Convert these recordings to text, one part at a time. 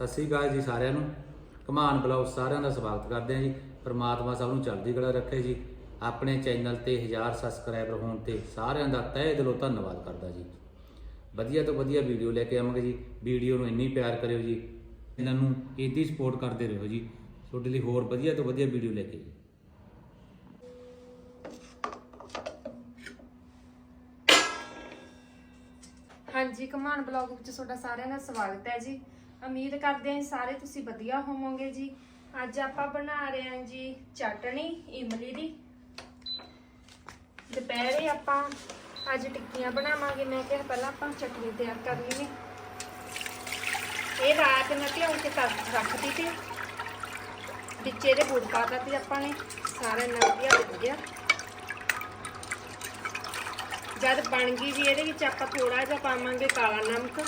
ਸਤਿ ਸ੍ਰੀ ਅਕਾਲ ਜੀ ਸਾਰਿਆਂ ਨੂੰ। ਕਮਾਨ ਬਲੌਗ ਸਾਰਿਆਂ ਦਾ ਸਵਾਗਤ ਕਰਦੇ ਹਾਂ ਜੀ। ਪਰਮਾਤਮਾ ਸਭ ਨੂੰ ਚੜ੍ਹਦੀ ਕਲਾ ਰੱਖੇ ਜੀ। ਆਪਣੇ ਚੈਨਲ ਤੇ 1000 ਸਬਸਕ੍ਰਾਈਬਰ ਹੋਣ ਤੇ ਸਾਰਿਆਂ ਦਾ ਤਹਿ ਦਿਲੋਂ ਧੰਨਵਾਦ ਕਰਦਾ ਜੀ। ਵਧੀਆ ਤੋਂ ਵਧੀਆ ਵੀਡੀਓ ਲੈ ਕੇ ਆਵਾਂਗੇ ਜੀ। ਵੀਡੀਓ ਨੂੰ ਇੰਨੀ ਪਿਆਰ ਕਰਿਓ ਜੀ। ਇਹਨਾਂ ਨੂੰ ਇਦਾਂ ਸਪੋਰਟ ਕਰਦੇ ਰਹੋ ਜੀ। ਤੁਹਾਡੇ ਲਈ ਹੋਰ ਵਧੀਆ ਤੋਂ ਵਧੀਆ ਵੀਡੀਓ ਲੈ ਕੇ ਜੀ। ਹਾਂਜੀ ਕਮਾਨ ਬਲੌਗ ਵਿੱਚ ਤੁਹਾਡਾ ਸਾਰਿਆਂ ਦਾ ਸਵਾਗਤ ਹੈ ਜੀ। ਉਮੀਦ ਕਰਦੇ ਹਾਂ ਸਾਰੇ ਤੁਸੀਂ ਵਧੀਆ ਹੋਵੋਗੇ ਜੀ। ਅੱਜ ਆਪਾਂ ਬਣਾ ਰਹੇ ਹਾਂ ਜੀ ਚਟਣੀ, ਇਮਲੀ ਦੀ। ਦੁਪਹਿਰੇ ਆਪਾਂ ਅੱਜ ਟਿੱਕੀਆਂ ਬਣਾਵਾਂਗੇ। ਮੈਂ ਕਿਹਾ ਪਹਿਲਾਂ ਆਪਾਂ ਚਟਨੀ ਤਿਆਰ ਕਰ ਲਈਏ। ਇਹ ਰਾਤ ਮੈਂ ਭਿਉਂ ਕੇ ਕਰ ਰੱਖਦੀ ਸੀ। ਵਿੱਚ ਇਹਦੇ ਗੁੜ ਪਾਤਾ ਤੇ ਆਪਾਂ ਨੇ। ਸਾਰਾ ਨਵੀਆ ਹੋ ਗਿਆ। ਜਦ ਬਣ ਗਈ ਜੀ ਇਹਦੇ ਵਿੱਚ ਆਪਾਂ ਥੋੜਾ ਜਿਹਾ ਪਾਵਾਂਗੇ ਕਾਲਾ ਨਮਕ।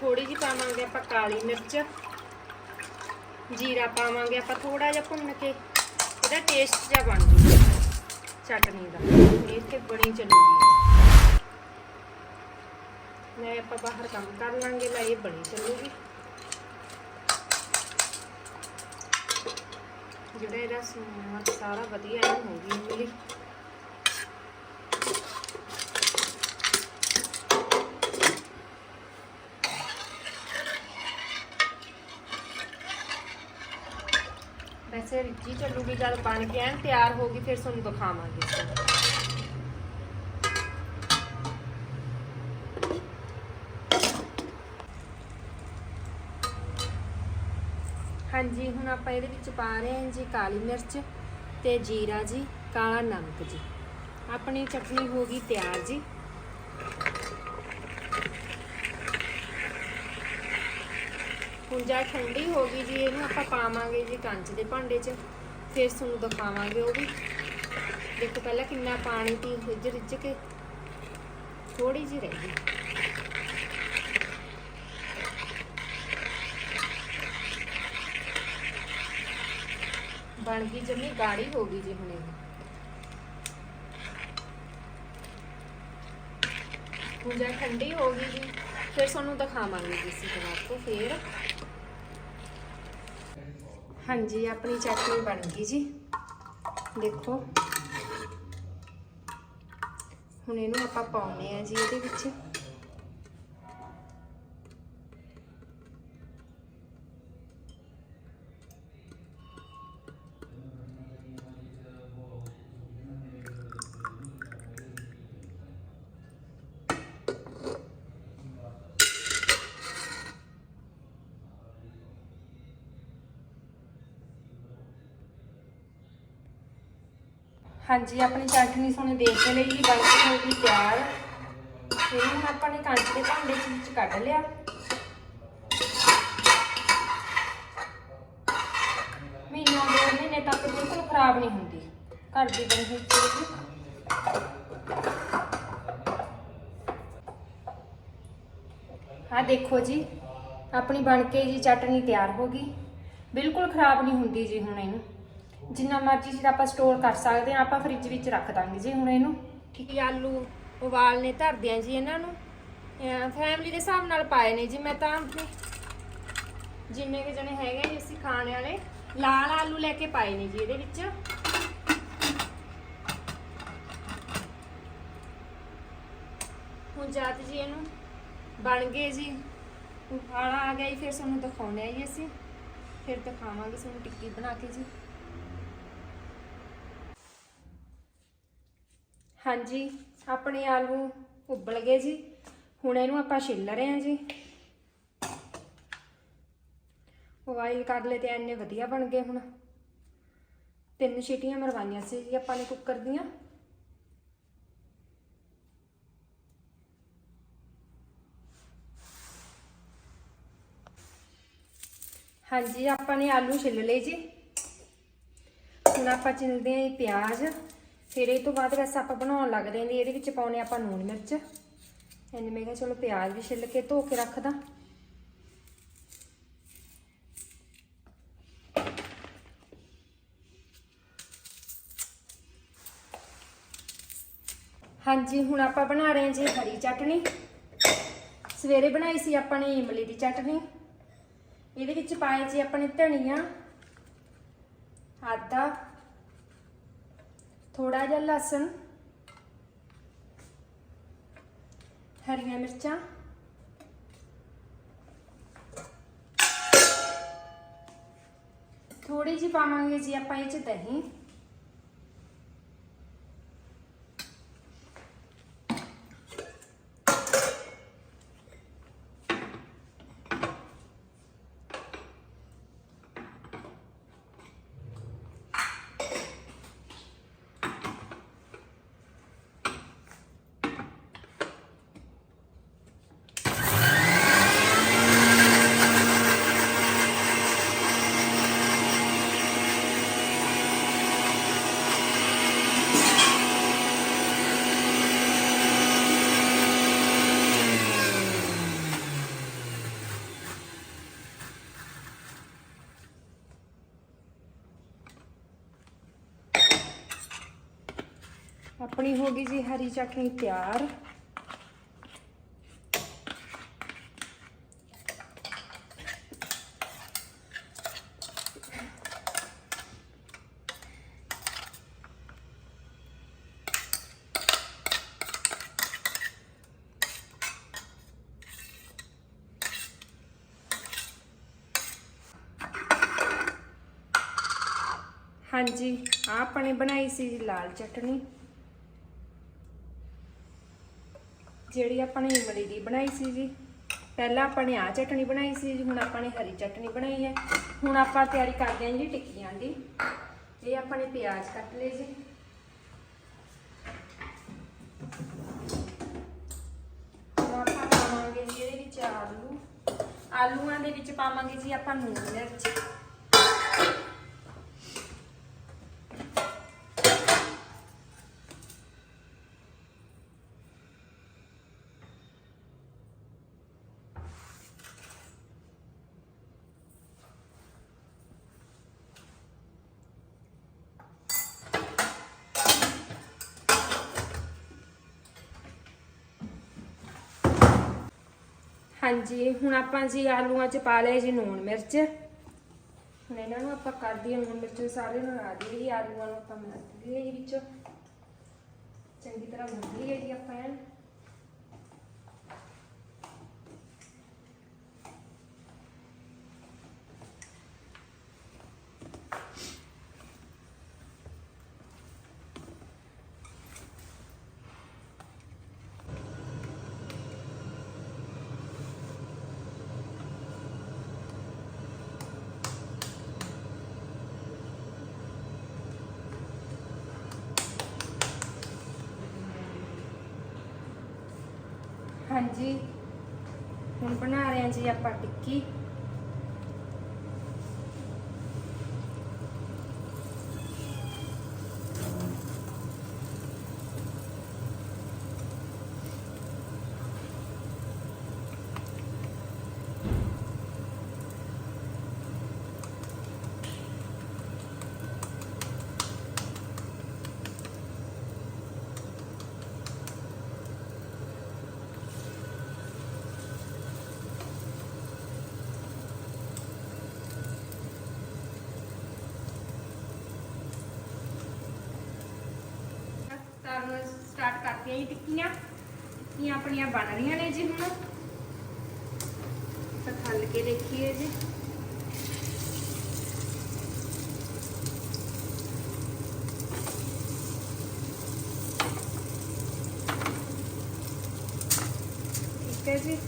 ਥੋੜੀ ਜਿਹੀ ਪਾਵਾਂਗੇ ਆਪਾਂ ਕਾਲੀ ਮਿਰਚ। ਜੀਰਾ ਪਾਵਾਂਗੇ ਆਪਾਂ ਥੋੜਾ ਜਿਹਾ ਭੁੰਨ ਕੇ। ਇਹਦਾ ਟੇਸਟ ਜਿਹਾ ਬਣ ਜੂਗਾ ਚਟਨੀ ਦਾ। ਇਹ ਤੇ ਬਣੀ ਚੱਲੂਗੀ ਲੈ ਆਪਾਂ ਬਾਹਰ ਕੰਮ ਕਰ ਲਾਂਗੇ, ਲੈ ਇਹ ਬਣੀ ਚੱਲੂਗੀ। ਜਿਹੜਾ ਇਹਦਾ ਸਮਾਨ ਸਾਰਾ ਵਧੀਆ ਇਹਨੂੰ ਹੋ ਗਈ ਵੈਸੇ ਰਿੱਝੀ ਚੱਲੂਗੀ ਜਦ ਬਣ ਕੇ ਐਨ ਤਿਆਰ ਹੋ ਗਈ, ਫਿਰ ਤੁਹਾਨੂੰ ਦਿਖਾਵਾਂਗੇ। ਹਾਂਜੀ, ਹੁਣ ਆਪਾਂ ਇਹਦੇ ਵਿੱਚ ਪਾ ਰਹੇ ਹਾਂ ਜੀ ਕਾਲੀ ਮਿਰਚ ਤੇ ਜੀਰਾ ਜੀ, ਕਾਲਾ ਨਮਕ ਜੀ। ਆਪਣੀ ਚਟਨੀ ਹੋ ਗਈ ਤਿਆਰ ਜੀ। ਹੁਣ ਜਾ ਠੰਡੀ ਹੋ ਗਈ ਜੀ, ਇਹਨੂੰ ਆਪਾਂ ਪਾਵਾਂਗੇ ਜੀ ਕੰਚ ਦੇ ਭਾਂਡੇ 'ਚ। ਫਿਰ ਤੁਹਾਨੂੰ ਦਿਖਾਵਾਂਗੇ ਉਹ ਵੀ। ਦੇਖੋ ਪਹਿਲਾਂ ਕਿੰਨਾ ਪਾਣੀ ਪੀ ਰਿੱਝ ਰਿੱਝ ਕੇ ਥੋੜੀ ਜਿਹੀ ਰਹਿ ਗਈ। ਬਣ ਗਈ ਜਮੀ, ਗਾੜੀ ਹੋ ਗਈ ਜੀ ਹੁਣ ਇਹ। ਹੁਣ ਠੰਡੀ ਹੋ ਗਈ ਜੀ। ਫਿਰ ਤੁਹਾਨੂੰ ਦਿਖਾਵਾਂਗੇ ਜੀ ਅਸੀਂ ਦੁਬਾਰਾ ਤੋਂ ਫੇਰ। ਹਾਂਜੀ, ਆਪਣੀ ਚਟਨੀ ਬਣ ਗਈ ਜੀ। ਦੇਖੋ। ਹੁਣ ਇਹਨੂੰ ਆਪਾਂ ਪਾਉਣੇ ਆ ਜੀ ਇਹਦੇ ਵਿੱਚ। ਹਾਂਜੀ, ਆਪਣੀ ਚਟਨੀ ਸੋਨੇ ਦੇਖ ਕੇ ਲਈ ਜੀ, ਬਣ ਕੇ ਹੋ ਗਈ ਤਿਆਰ। ਇਹਨੂੰ ਹੁਣ ਆਪਾਂ ਨੇ ਕੰਚ ਦੇ ਭਾਂਡੇ ਚ ਵਿੱਚ ਕੱਢ ਲਿਆ। ਮਹੀਨਾ ਦੋ ਮਹੀਨੇ ਤੱਕ ਬਿਲਕੁਲ ਖਰਾਬ ਨਹੀਂ ਹੁੰਦੀ। ਘਰ ਦੀ ਬਣੀ ਹੋਈ ਚੀਜ਼। ਆ ਦੇਖੋ ਜੀ, ਆਪਣੀ ਬਣ ਕੇ ਜੀ ਚਟਨੀ ਤਿਆਰ ਹੋ ਗਈ। ਬਿਲਕੁਲ ਖਰਾਬ ਨਹੀਂ ਹੁੰਦੀ ਜੀ ਹੁਣ ਇਹਨੂੰ। ਜਿੰਨਾ ਮਰਜ਼ੀ ਜਿਹੜਾ ਆਪਾਂ ਸਟੋਰ ਕਰ ਸਕਦੇ ਹਾਂ, ਆਪਾਂ ਫ੍ਰਿਜ ਵਿੱਚ ਰੱਖ ਦਾਂਗੇ ਜੀ ਹੁਣ ਇਹਨੂੰ। ਠੀਕ ਹੈ। ਆਲੂ ਉਬਾਲਨੇ ਧਰਦੇ ਆ ਜੀ ਇਹਨਾਂ ਨੂੰ। ਫੈਮਿਲੀ ਦੇ ਹਿਸਾਬ ਨਾਲ ਪਾਏ ਨੇ ਜੀ। ਮੈਂ ਤਾਂ ਆਪਣੇ ਜਿੰਨੇ ਕਿ ਜਣੇ ਹੈਗੇ ਜੀ ਅਸੀਂ ਖਾਣੇ ਵਾਲੇ, ਲਾਲ ਆਲੂ ਲੈ ਕੇ ਪਾਏ ਨੇ ਜੀ ਇਹਦੇ ਵਿੱਚ। ਹੁਣ ਜਦ ਜੀ ਇਹਨੂੰ ਬਣ ਗਏ ਜੀ। ਉਬਾਲਾ ਆ ਗਿਆ ਜੀ, ਫਿਰ ਤੁਹਾਨੂੰ ਦਿਖਾਉਣੇ ਆ ਜੀ ਅਸੀਂ। ਫਿਰ ਦਿਖਾਵਾਂਗੇ, ਤੁਹਾਨੂੰ ਟਿੱਕੀ ਬਣਾ ਕੇ ਜੀ। ਹਾਂਜੀ, ਆਪਣੇ ਆਲੂ ਉਬਲ ਗਏ ਜੀ। ਹੁਣ ਇਹਨੂੰ ਆਪਾਂ ਛਿੱਲ ਰਹੇ ਹਾਂ ਜੀ। ਬੋਇਲ ਕਰ ਲਏ ਤੇ ਐਨੇ ਵਧੀਆ ਬਣ ਗਏ ਹੁਣ। ਤਿੰਨ ਸੀਟੀਆਂ ਮਰਵਾਈਆਂ ਸੀ ਜੀ ਆਪਾਂ ਨੇ ਕੁੱਕਰ ਦੀਆਂ। ਹਾਂਜੀ, ਆਪਾਂ ਨੇ ਆਲੂ ਛਿੱਲ ਲਏ ਜੀ। ਹੁਣ ਆਪਾਂ ਚਿੰਦੇ ਆਂ ਪਿਆਜ਼। ਫਿਰ ਇਹ ਤੋਂ ਬਾਅਦ ਵੈਸੇ ਆਪਾਂ ਬਣਾਉਣ ਲੱਗਦੇ ਆਂ ਜੀ ਇਹਦੇ ਵਿੱਚ ਪਾਉਣੇ ਆਪਾਂ ਨੂਨ ਮਿਰਚ। ਐਨੇ ਮੈਂ ਕਿਹਾ ਚਲੋ ਪਿਆਜ਼ ਵੀ ਛਿੱਲ ਕੇ ਧੋ ਕੇ ਰੱਖਦਾ। ਹਾਂਜੀ, ਹੁਣ ਆਪਾਂ ਬਣਾ ਰਹੇ ਹਾਂ ਜੀ ਹਰੀ ਚਟਨੀ। ਸਵੇਰੇ ਬਣਾਈ ਸੀ ਆਪਾਂ ਨੇ ਇਮਲੀ ਦੀ ਚਟਨੀ। ਇਹਦੇ ਵਿੱਚ ਪਾਏ ਜੀ ਆਪਣੇ ਧਨੀਆ, ਆਦਾ ਥੋੜਾ ਜਿਹਾ ਲਸਣ ਹਰੀਆਂ ਮਿਰਚਾਂ ਥੋੜੀ ਜਿਹੀ ਪਾਵਾਂਗੇ ਜੀ ਆਪਾਂ ਇਹ ਚ ਦਹੀਂ। ਆਪਣੀ ਹੋ ਗਈ ਜੀ ਹਰੀ ਚਟਨੀ ਤਿਆਰ। ਹਾਂਜੀ, ਆਹ ਆਪਣੇ ਬਣਾਈ ਸੀ ਜੀ ਲਾਲ ਚਟਨੀ। ਜਿਹੜੀ ਆਪਾਂ ਨੇ ਇਮਲੀ ਦੀ ਬਣਾਈ ਸੀ ਜੀ। ਪਹਿਲਾਂ ਆਪਾਂ ਨੇ ਆਹ ਚਟਨੀ ਬਣਾਈ ਸੀ ਜੀ, ਹੁਣ ਆਪਾਂ ਨੇ ਹਰੀ ਚਟਨੀ ਬਣਾਈ ਹੈ। ਹੁਣ ਆਪਾਂ ਤਿਆਰੀ ਕਰਦੇ ਹਾਂ ਜੀ ਟਿੱਕੀਆਂ ਦੀ। ਇਹ ਆਪਾਂ ਨੇ ਪਿਆਜ਼ ਕੱਟ ਲਏ ਜੀ। ਹੁਣ ਆਪਾਂ ਪਾਵਾਂਗੇ ਜੀ ਇਹਦੇ ਵਿੱਚ ਆਲੂ। ਆਲੂਆਂ ਦੇ ਵਿੱਚ ਪਾਵਾਂਗੇ ਜੀ ਆਪਾਂ ਨੂਨ ਮਿਰਚ। ਹਾਂਜੀ, ਹੁਣ ਆਪਾਂ ਜੀ ਆਲੂਆਂ 'ਚ ਪਾ ਲਏ ਜੀ ਨੂਣ ਮਿਰਚ। ਹੁਣ ਇਹਨਾਂ ਨੂੰ ਆਪਾਂ ਕਰ ਦਈਏ ਨੂਣ ਮਿਰਚ ਸਾਰੇ ਨੂੰ ਲਾ ਦਈਏ ਆਲੂਆਂ ਨੂੰ ਆਪਾਂ ਮਿਲਾ ਦਈਏ ਜੀ ਵਿੱਚ। ਚੰਗੀ ਤਰ੍ਹਾਂ ਮਿਲਾ ਲਈਏ ਜੀ ਆਪਾਂ ਇਹਨੂੰ। ਹਾਂਜੀ। ਹੁਣ ਬਣਾ ਰਹੇ ਹਾਂ ਜੀ ਆਪਾਂ ਟਿੱਕੀ ਤਾਂ ਸਟਾਰਟ ਕਰਤੀਆਂ ਜੀ ਟਿੱਕੀਆਂ। ਟਿੱਕੀਆਂ ਆਪਣੀਆਂ ਬਣ ਰਹੀਆਂ ਨੇ ਜੀ ਹੁਣ। ਤਾਂ ਖੱਲ ਕੇ ਦੇਖੀਏ ਜੀ। ਠੀਕ ਹੈ ਜੀ।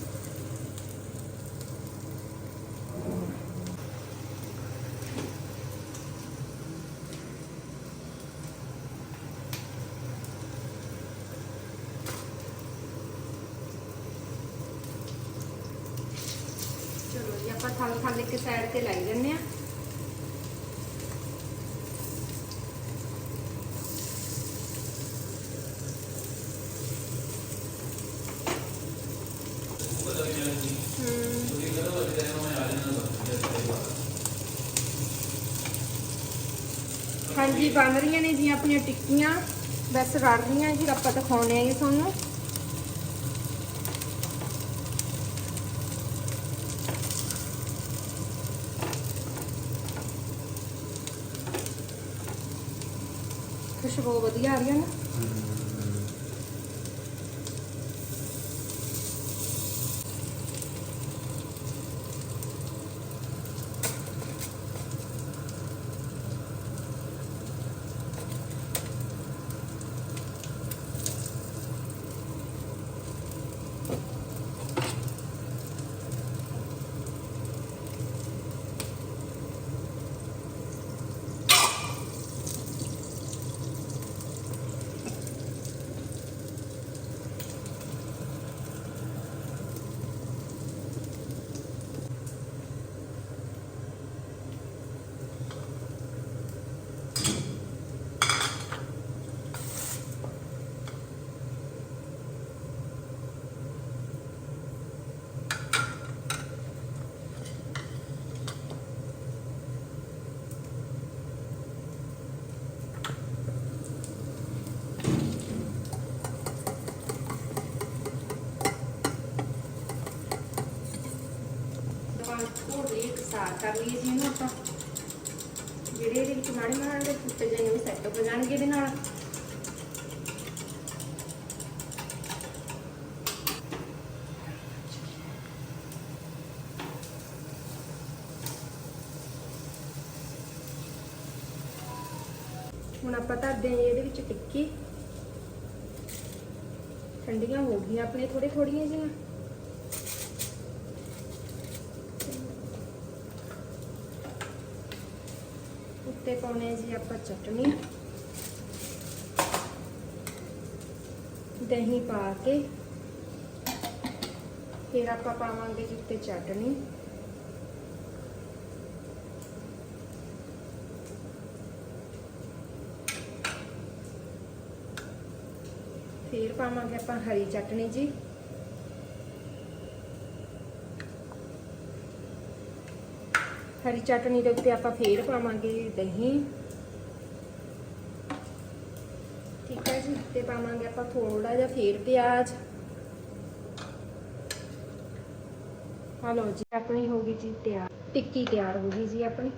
ਚਲੋ ਜੀ ਆਪਾਂ ਸਾਈਡ ਤੇ ਲਾਈ ਜੰਨੇ ਆ। ਹਾਂਜੀ, ਬਣ ਰਹੀਆਂ ਨੇ ਜੀ ਆਪਣੀਆਂ ਟਿੱਕੀਆਂ। ਬਸ ਰੜ ਰਹੀਆਂ ਜੀ, ਆਪਾਂ ਦਿਖਾਉਣੇ ਆ ਜੀ ਤੁਹਾਨੂੰ। ਖੁਸ਼ਬੂ ਵਧੀਆ ਆ ਰਹੀ ਹੈ ਨਾ? ਜਿਹੀ ਕਰ ਲਈਏ ਜੀ ਇਹਨੂੰ ਆਪਾਂ। ਜਿਹੜੇ ਇਹਦੇ ਵਿੱਚ ਮਾੜੇ ਮਾੜੇ ਦੇ ਫੁੱਟੇ ਜਿਹੇ ਨੇ ਸੈੱਟ ਹੋ ਜਾਣਗੇ ਇਹਦੇ ਨਾਲ। ਹੁਣ ਆਪਾਂ ਧਰਦੇ ਹਾਂ ਇਹਦੇ ਵਿੱਚ ਟਿੱਕੀ। ਠੰਡੀਆਂ ਹੋ ਗਈਆਂ ਆਪਣੇ ਥੋੜੇ ਥੋੜੀਆਂ ਜਿਹੀਆਂ। ਉੱਤੇ ਪਾਉਣੇ ਜੀ ਆਪਾਂ ਚਟਨੀ। ਦਹੀਂ ਪਾ ਕੇ। ਫਿਰ ਆਪਾਂ ਪਾਵਾਂਗੇ ਜੀ ਉੱਤੇ ਚਟਨੀ। ਫਿਰ ਪਾਵਾਂਗੇ ਆਪਾਂ ਹਰੀ ਚਟਨੀ ਜੀ। ਹਰੀ ਚਟਨੀ ਦੇ ਉੱਤੇ ਆਪਾਂ ਫੇਰ ਪਾਵਾਂਗੇ ਦਹੀਂ। ਠੀਕ ਹੈ ਜੀ, ਤੇ ਪਾਵਾਂਗੇ ਆਪਾਂ ਥੋੜਾ ਜਿਹਾ ਫੇਰ ਪਿਆਜ਼। ਆ ਲਓ ਜੀ ਆਪਣੀ ਹੋ ਗਈ ਜੀ ਤਿਆਰ, ਟਿੱਕੀ ਤਿਆਰ ਹੋ ਗਈ ਜੀ ਆਪਣੀ।